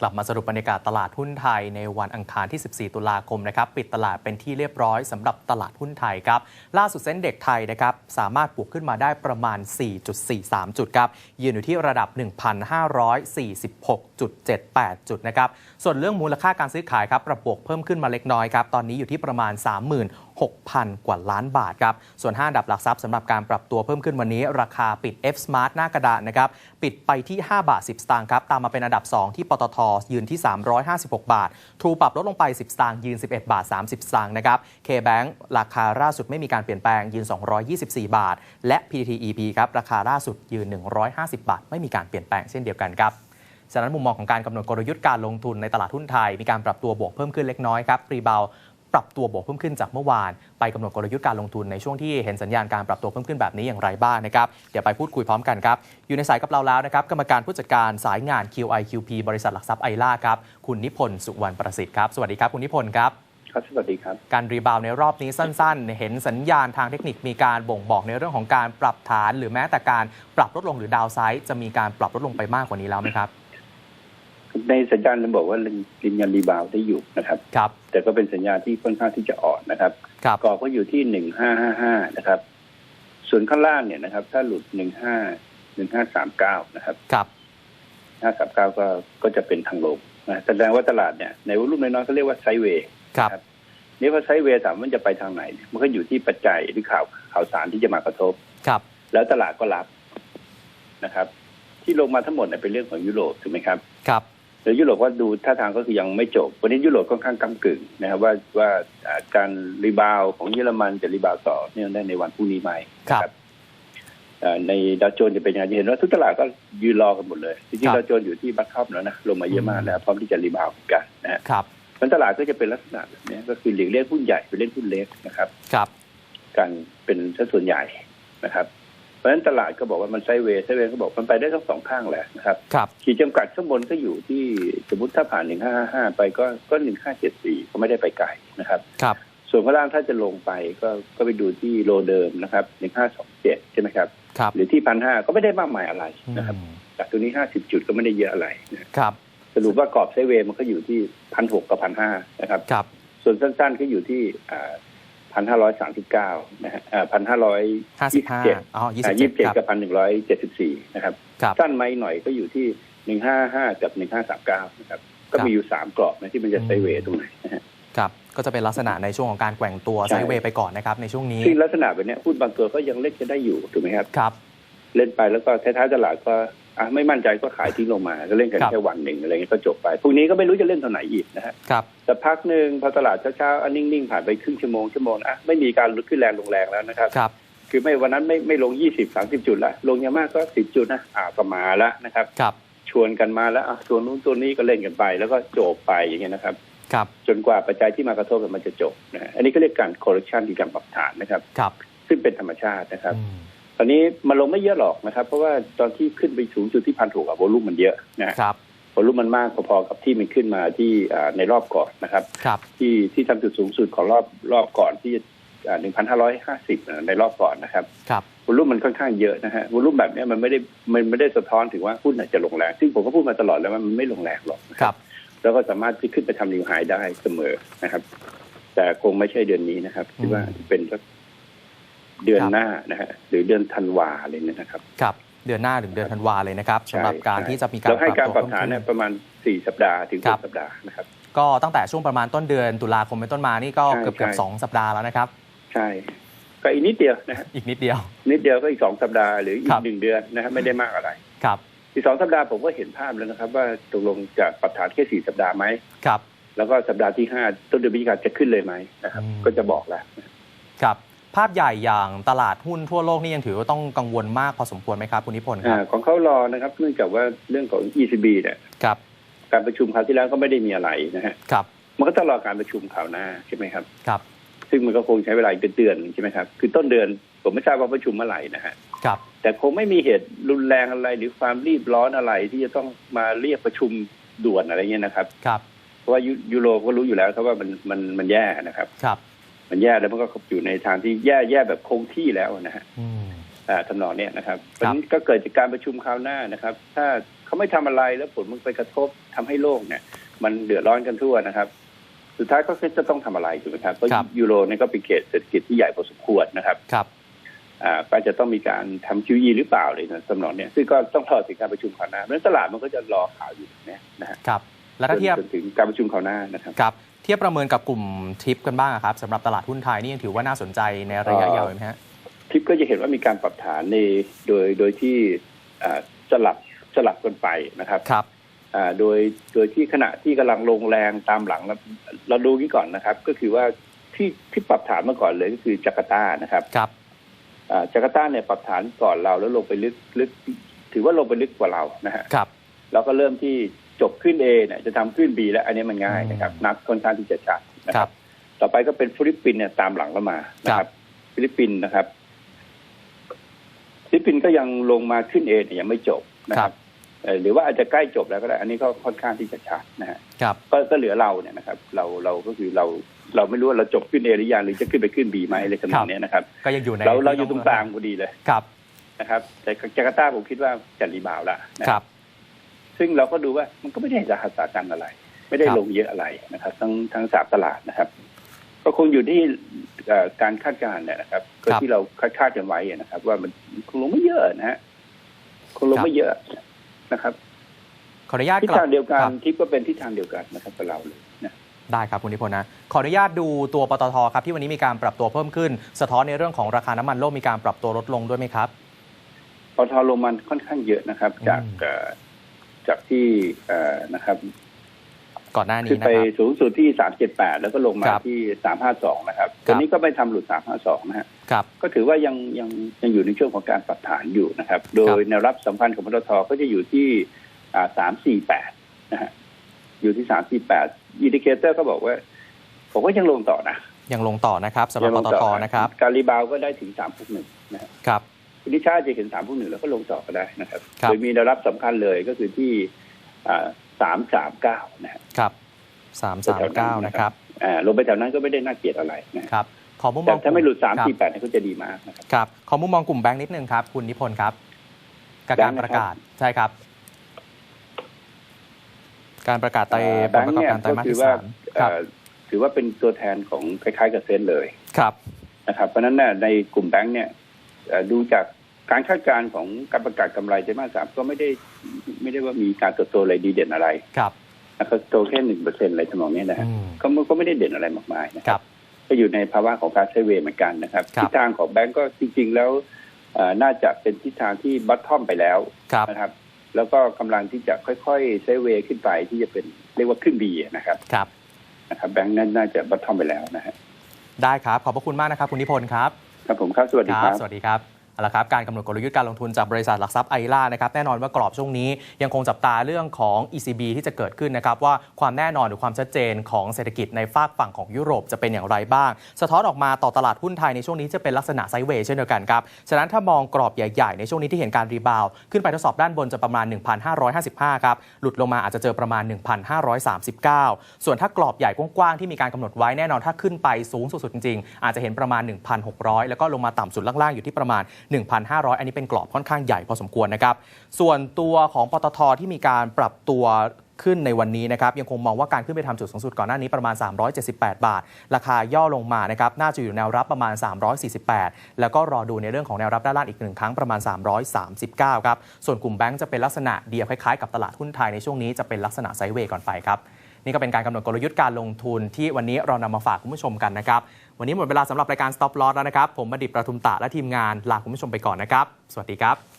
กลับมาสรุปบรรยากาศตลาดหุ้นไทยในวันอังคารที่ 14 ตุลาคมนะครับปิดตลาดเป็นที่เรียบร้อยสำหรับตลาดหุ้นไทยครับล่าสุดเซ็นเด็กไทยนะครับสามารถบวกขึ้นมาได้ประมาณ 4.43 จุดครับยืนอยู่ที่ระดับ 1,546.78 จุดนะครับส่วนเรื่องมูลค่าการซื้อขายครับปรับวกเพิ่มขึ้นมาเล็กน้อยครับตอนนี้อยู่ที่ประมาณ 30,000 6,000 กว่าล้านบาทครับ ส่วน 5 ดับหลักทรัพย์สำหรับการปรับตัวเพิ่มขึ้นวันนี้ ราคาปิด F Smart หน้ากระดานนะครับ ปิดไปที่ 5 บาท 10 สตางค์ครับ ตามมาเป็นอันดับ 2 ที่ปตทยืนที่ 356 บาท ทรูปรับลดลงไป 10 สตางค์ยืน 11 บาท 30 สตางค์นะครับ K-Bank ราคาล่าสุดไม่มีการเปลี่ยนแปลงยืน 224 บาท และ PTTEP ครับราคาล่าสุดยืน 150 บาท ไม่มีการเปลี่ยนแปลงเช่นเดียวกันครับฉะนั้นมุมมองของการกำหนดกลยุทธ์การลงทุนในตลาดหุ้นไทย มีการปรับตัวบวกเพิ่มขึ้นเล็กน้อยครับรีบาว รับตัวบวกเพิ่มขึ้นจากเมื่อวาน ไปกำหนดกลยุทธ์การลงทุนในช่วงที่เห็นสัญญาณการปรับตัวเพิ่มขึ้นแบบนี้อย่างไรบ้างนะครับ เดี๋ยวไปพูดคุยพร้อมกันครับ อยู่ในสายกับเราแล้วนะครับ กรรมการผู้จัดการสายงาน QIQP บริษัทหลักทรัพย์ไอล่าครับ คุณนิพนธ์สุวรรณประสิทธิ์ครับ สวัสดีครับคุณนิพนธ์ครับครับสวัสดีครับ การรีบาวในรอบนี้สั้นๆ เห็นสัญญาณทางเทคนิคมีการบ่งบอกในเรื่องของการปรับฐาน หรือแม้แต่การปรับลดลงหรือดาวไซด์จะมีการปรับลดลงไปมากกว่านี้แล้วไหมครับ ในสัญญาณจะบอกว่าลินยันรีบาวได้อยู่นะครับครับ แต่ก็เป็นสัญญาณที่ค่อนข้างที่จะอ่อนนะครับครับกรอบก็อยู่ที่หนึ่งห้าห้าห้านะครับ ส่วนข้างล่างเนี่ยนะครับ ถ้าหลุดหนึ่งห้าหนึ่งห้าสามเก้านะครับครับห้าสามเก้าก็ก็จะเป็นทางลงนะแสดงว่าตลาดเนี่ยในวอลุ่มน้อยๆเขาเรียกว่าไซด์เวย์ครับนี่พอไซด์เวย์ถามว่ามันจะไปทางไหน มันก็อยู่ที่ปัจจัยหรือข่าวข่าวสารที่จะมากระทบครับ แล้วตลาดก็รับนะครับ ที่ลงมาทั้งหมดเนี่ยเป็นเรื่องของยุโรปถูกไหมครับครับ แล้วยุโรปก็ดูท่าทางก็คือยังไม่จบ วันนี้ยุโรปค่อนข้างกำกึ่งนะครับว่าว่าอ่าการรีบาวด์ของเยอรมันจะรีบาวด์ต่อเนื่องได้ในวันพรุ่งนี้ไหมครับนะอ่าในดาวโจนส์จะเป็นยังไงจะเห็นว่าทุกตลาดก็ยืนรอกันหมดเลยจริครังบๆดาวโจนส์อยู่ที่บัตท็อปแล้วนะลงมาเยอะมากแล้วพร้อมที่จะรีบาวด์เหมือนกันนะฮะครับมันตลาดก็จะเป็นลักษณะแบบนี้ก็คือหลีกเลี่ยงหุ้นใหญ่ไปเล่นหุ้นเล็กนะครับ ครับ การเป็นสัดส่วนใหญ่นะครับ เพราะฉะนั้นตลาดก็บอกว่ามันไซด์เวย์ไซด์เวย์ก็บอกมันไปได้ทั้งสองข้างแหละนะครับครับขีดจำกัดข้างบนก็อยู่ที่สมมติถ้าผ่าน1555ไปก็ก็1574ก็ไม่ได้ไปไกลนะครับครับ ส่วนข้างล่างถ้าจะลงไปก็ก็ไปดูที่โลเดิมนะครับ1527ใช่ไหมครับครับ หรือที่1,500ก็ไม่ได้มากมายอะไรนะครับอืมจากตัวนี้50จุดก็ไม่ได้เยอะอะไรนะครับสรุปว่ากรอบไซด์เวย์มันก็อยู่ที่1,600กับ1,500นะครับครับ ส่วนสั้นๆก็อยู่ที่ อ่า1,539นะฮะอ่า1,527ห้าสิบห้าอ๋อยี่สิอ่าบเจ็ด27ครับกับ1,174นะครับครับ สั้นไหมหน่อยก็อยู่ที่หนึ่งห้าห้ากับหนึ่งห้าสามเก้านะครับ ก็ครับมีอยู่สามกรอบนะที่มันจะไซด์เวย์ตรงไหนนะฮะครับก็จะเป็นลักษณะในช่วงของการแกว่งตัวใช่ไซด์เวย์ไปก่อนนะครับในช่วงนี้ซึ่งลักษณะแบบเนี้ยหุ้นบางตัวก็ยังเล่นจะได้อยู่ถูกไหมครับครับ เล่นไปแล้วก็ท้ายๆตลาดก็ อะไม่มั่นใจก็ขายทิ้งลงมาก็เล่นกันครับแค่วันหนึ่งอะไรเงี้ยก็จบไปพรุ่งนี้ก็ไม่รู้จะเล่นเท่าไหร่อีกนะฮะครับแต่พักหนึ่งพอตลาดเช้าๆอันนิ่งๆผ่านไปครึ่งชั่วโมงชั่วโมงอะไม่มีการลุกขึ้นแรงลงแรงแล้วนะครับครับ คือไม่วันนั้นไม่ไม่ลงยี่สิบสามสิบจุดละลงอย่างมากก็สิบจุดนะอ่าก็มาแล้วนะครับครับ ชวนกันมาแล้วอะตัวนู้นตัวนี้ก็เล่นกันไป แล้วก็จบไปอย่างเงี้ยนะครับครับจนกว่าปัจจัยที่มากระทบกันมันจะจบนะฮะอันนี้ก็เรียกการ correction ที่การปรับฐานนะครับครับซึ่งเป็นธรรมชาตินะครับอืม ตอนนี้มันลงไม่เยอะหรอกนะครับ เพราะว่าตอนที่ขึ้นไปสูงจุดที่พันถูกอะโวลุ่มมันเยอะนะฮะครับโวลุ่มมันมากพอๆกับที่มันขึ้นมาที่อ่าในรอบก่อนนะครับครับที่ที่ทำจุดสูงสุดของรอบรอบก่อนที่หนึ่งพันห้าร้อยห้าสิบในรอบก่อนนะครับครับวอลุ่มมันค่อนข้างเยอะนะฮะวอลุ่มแบบเนี้ยมันไม่ได้มันไม่ได้สะท้อนถึงว่าหุ้นอาจจะลงแรงซึ่งผมก็พูดมาตลอดแล้วว่ามันไม่ลงแรงหรอกนะคครัรับบแล้วก็สามารถที่ขึ้นไปทำนิวไฮได้เสมอนะครับ แต่คงไม่ใช่เดือนนี้นะครับคิดว่าเป็นสัก เดือนหน้านะฮะหรือเดือนธันวาเลยนะครับ ครับ เดือนหน้าถึงเดือนธันวาเลยนะครับใช่สำหรับการใช่ที่จะมีการเราให้การตัวปรับเพิ่มฐานขึ้นเนี่ยประมาณสี่สัปดาห์ถึงครัหบกสัปดาห์นะครับ ก็ตั้งแต่ช่วงประมาณต้นเดือนตุลาคมเป็นต้นมานี่ก็ใช่เกือบเกือบใช่สองสัปดาห์แล้วนะครับ ใช่ก็อีกนิดเดียวนะฮะอีกนิดเดียว นิดเดียวก็อีกสองสัปดาห์หรืออีครักบหนึ่งเดือนนะครับไม่ได้มากอะไร ครับอีกสองสัปดาห์ผมก็เห็นภาพแล้วนะครับ ว่าตกลงจะปรับฐานแค่สี่สัปดาห์ไหมครับ แล้วก็สัปดาห์ที่ห้าต้นเดือนพฤศจิกายนจะขึ้นเลยไหมนะครับอืมก็จะบอกแล้วครับ ภาพใหญ่อย่างตลาดหุ้นทั่วโลกนี่ยังถือว่าต้องกังวลมากพอสมควรไหมครับคุณนิพนธ์คอ่ารับของเขารอนะครับเนื่องจากว่าเรื่องของ ECB เนี่ยครับการประชุมคราวที่แล้วก็ไม่ได้มีอะไรนะฮะครับ มันก็ต้องรอการประชุมคราวหน้าใช่ไหมครับครับ ซึ่งมันก็คงใช้เวลาอีกเดือนหนึ่งใช่ไหมครับ คือต้นเดือนผมไม่ทราบว่าประชุมเมื่อไหร่นะฮะครับ แต่คงไม่มีเหตุรุนแรงอะไรหรือความรีบร้อนอะไรที่จะต้องมาเรียกประชุมด่วนอะไรเงี้ยนะครับครับ เพราะว่ายูยูโรก็รู้อยู่แล้วครับว่ามันมันมันแย่นะครับครับ มันแย่แล้วมันก็อยู่ในทางที่แย่แย่แบบคงที่แล้วนะฮะอืมอ่าทำนองเนี้ยนะครับครับวันนี้ก็เกิดจากการประชุมคราวหน้านะครับ ถ้าเขาไม่ทำอะไรแล้วผลมันไปกระทบทำให้โลกเนี่ย มันเดือดร้อนกันทั่วนะครับ สุดท้ายก็จะต้องทำอะไรถูกไหมครับเพราะครับยูโรเนี่ยก็เป็นเขตเศรษฐกิจที่ใหญ่พอสมควรนะครับครับอ่าก็จะต้องมีการทำ QE หรือเปล่าเลยนะสำนองเนี่ยซึ่งก็ต้องรอถึงการประชุมคราวหน้าเพราะฉะนั้นตลาดมันก็จะรอข่าวอยู่ตรงเนี้ยนะฮะครับ แล้วถ้าเทียบจนถึงการประชุมคราวหน้านะครับครับเทียบประเมินกับกลุ่มทริปกันบ้างอะครับสำหรับตลาดหุ้นไทยนี่ยังถือว่าน่าสนใจในระยะเอ่อยาวไหมฮะทริปก็จะเห็นว่ามีการปรับฐานในโดยโดยที่อ่าสลับสลับกันไปนะครับครับอ่าโดยโดยที่ขณะที่กำลังลงแรงตามหลังเราเราดูนี้ก่อนนะครับ ก็คือว่าที่ที่ปรับฐานมาก่อนเลยก็คือจาการ์ตานะครับครับอ่าจาการ์ตาเนี่ยปรับฐานก่อนเราแล้วลงไปลึกลึก ถือว่าลงไปลึกกว่าเรานะฮะครับ แล้วก็เริ่มที่ จบขึ้น A เนี่ยจะทำขึ้น B แล้ว อันนี้มันง่ายนะครับ นับค่อนข้างที่จะชัดนะคครัรับบต่อไปก็เป็นฟิลิปปินส์เนี่ยตามหลังเรามานะครับ ฟิลิปปินส์นะครับ ฟิลิปปินส์ก็ยังลงมาขึ้น A เนี่ยยังไม่จบนะคครัรับบเอ่อหรือว่าอาจจะใกล้จบแล้วก็ได้ อันนี้ก็ค่อนข้างที่จะชัดนะฮะครับก็ก็เหลือเราเนี่ยนะครับ เราเราก็คือเราเราไม่รู้ว่าเราจบขึ้น A หรือยังหรือจะขึ้นไปขึ้น B ไหมอะไรขนาดนี้ยนะครับ ก็ยังอยู่ในเราเราอยู่ตรงกลางพอดีเลยครับนะครับ แต่จาการ์ตาผมคิดว่าจะรีบาวด์ละนะครับ ซึ่งเราก็ดูว่ามันก็ไม่ได้จะหัสากันอะไร ไม่ได้ครับลงเยอะอะไรนะครับ ทั้งทั้งสามตลาดนะครับ ก็คงอยู่ที่เอ่อการคาดการณ์เนี่ยนะครับก็ที่เราคาดคาดกันไว้นะครับ ว่ามันคงลงไม่เยอะนะฮะคงลงไม่เยอะนะครับขออนุญาตทิศกลับทางเดียวกันครับทิศก็เป็นทิศทางเดียวกันนะครับกับเราเลยนะได้ครับคุณนิพนธ์นะขออนุญาตดูตัวปตทครับที่วันนี้มีการปรับตัวเพิ่มขึ้น สะท้อนในเรื่องของราคาน้ำมันโลกมีการปรับตัวลดลงด้วยไหมครับปตทลงมันค่อนข้างเยอะนะครับ จากอืมเอ่อ จากที่เอ่อนะครับ ก่อนหน้านี้ขึ้นนะไปครับสูงสุดที่สามเจ็ดแปดแล้วก็ลงมาครับที่สามห้าสองนะครับครับตัวนี้ก็ไม่ทำหลุดสามห้าสองนะฮะครับก็ถือว่ายังยังยังอยู่ในช่วงของการปรับฐานอยู่นะครับ โดยแนวรับสัมพันธ์ของปตทก็จะอยู่ที่สามสี่แปดนะฮะอยู่ที่สามสี่แปดอินดิเคเตอร์ก็บอกว่า ผมว่ายังลงต่อนะยังลงต่อนะครับสำหรับยัปลงตต่ทอนะครับ การรีบาวด์ก็ได้ถึงสามพหนึ่งนะฮะครับ คุณนิชาจะเห็นสามพหนึ่งแล้วก็ลงต่อก็ได้นะครับครับโดยมีแนวรับสำคัญเลยก็คือที่สามสามเก้านะฮะครับสามสามเก้านะครับอ่าลงไปแถวนั้นก็ไม่ได้น่าเกลียดอะไรนะฮะครับขอมุมมแต่องถ้าไม่หลุดสามครับสี่แปดเนี่ยก็จะดีมากนะครับครับขอมุมมองกลุ่มแบงค์นิดนึงครับ คุณนิพนธ์ครับกับการแบงค์ปนะครับระกาศใช่ครับ การประกาศไตรอ่าผลประกอบการไตรมาสถืที่ว่าสามครับเอ่อถือว่าเป็นตัวแทนของคล้ายๆกับเซนเลยครับนะครับ เพราะฉะนั้นเนี่ยในกลุ่มแบงค์เนี่ยเอ่อดูจาก การคาดการณ์ของการประกาศกำไรไตรมาสสามก็ไม่ได้ไม่ได้ว่ามีการเติบโตอะไรดีเด่นอะไรครับนะครับโตแค่หนึ่งเปอร์เซ็นต์อะไรทำนองนี้นะฮะอืมก็มันก็ไม่ได้เด่นอะไรมากมายนะคครัรับบก็อยู่ในภาวะของการไซด์เวย์เหมือนกันนะครับครับทิศทางของแบงก์ก็จริง ๆ แล้วเอ่อน่าจะเป็นทิศทางที่บัตทอมไปแล้วครับนะครับ แล้วก็กำลังที่จะค่อยๆไซด์เวย์ขึ้นไปที่จะเป็นเรียกว่าขึ้นบีนะครับครับนะครับแบงก์นั้นน่าจะบัตทอมไปแล้วนะฮะได้ครับ ขอบพระคุณมากนะครับ คุณนิพนธ์ครับครับผมครับสวัสดีครับสวัสดีครับ เอาละครับการกำหนดกลยุทธ์การลงทุนจากบริษัทหลักทรัพย์ไอล่านะครับแน่นอนว่ากรอบช่วงนี้ยังคงจับตาเรื่องของ ECB ที่จะเกิดขึ้นนะครับว่าความแน่นอนหรือความชัดเจนของเศรษฐกิจในฝากฝั่งของยุโรปจะเป็นอย่างไรบ้าง สะท้อนออกมาต่อตลาดหุ้นไทยในช่วงนี้จะเป็นลักษณะไซเวย์เช่นเดียวกันครับฉะนั้นถ้ามองกรอบใหญ่ๆ ในช่วงนี้ที่เห็นการรีบาวขึ้นไปทดสอบด้านบนจะประมาณ 1,555ครับหลุดลงมาอาจจะเจอประมาณ 1,539 ส่วนถ้ากรอบใหญ่กว้างๆที่มีการกำหนดไว้แน่นอนถ้าขึ้นไปสูงสุดจริงๆอาจจะเห็นประมาณ 1,600 แล้วก็ลงมาต่ำสุดล่างๆอยู่ที่ประมาณ1,500 อันนี้เป็นกรอบค่อนข้างใหญ่พอสมควรนะครับ ส่วนตัวของปตทที่มีการปรับตัวขึ้นในวันนี้นะครับยังคงมองว่าการขึ้นไปทำจุดสูงสุดก่อนหน้านี้ประมาณ 378 บาท ราคาย่อลงมานะครับน่าจะอยู่แนวรับประมาณ 348 แล้วก็รอดูในเรื่องของแนวรับด้านล่างอีกหนึ่งครั้งประมาณ 339 ครับ ส่วนกลุ่มแบงก์จะเป็นลักษณะเดียวคล้ายๆกับตลาดหุ้นไทยในช่วงนี้จะเป็นลักษณะไซด์เวย์ก่อนไปครับนี่ก็เป็นการกำหนดกลยุทธ์การลงทุนที่วันนี้เรานำมาฝากคุณผู้ชมกันนะครับ วันนี้หมดเวลาสำหรับรายการ Stop Loss แล้วนะครับ ผมบดิตประทุมตะและทีมงานลาคุณผู้ชมไปก่อนนะครับ สวัสดีครับ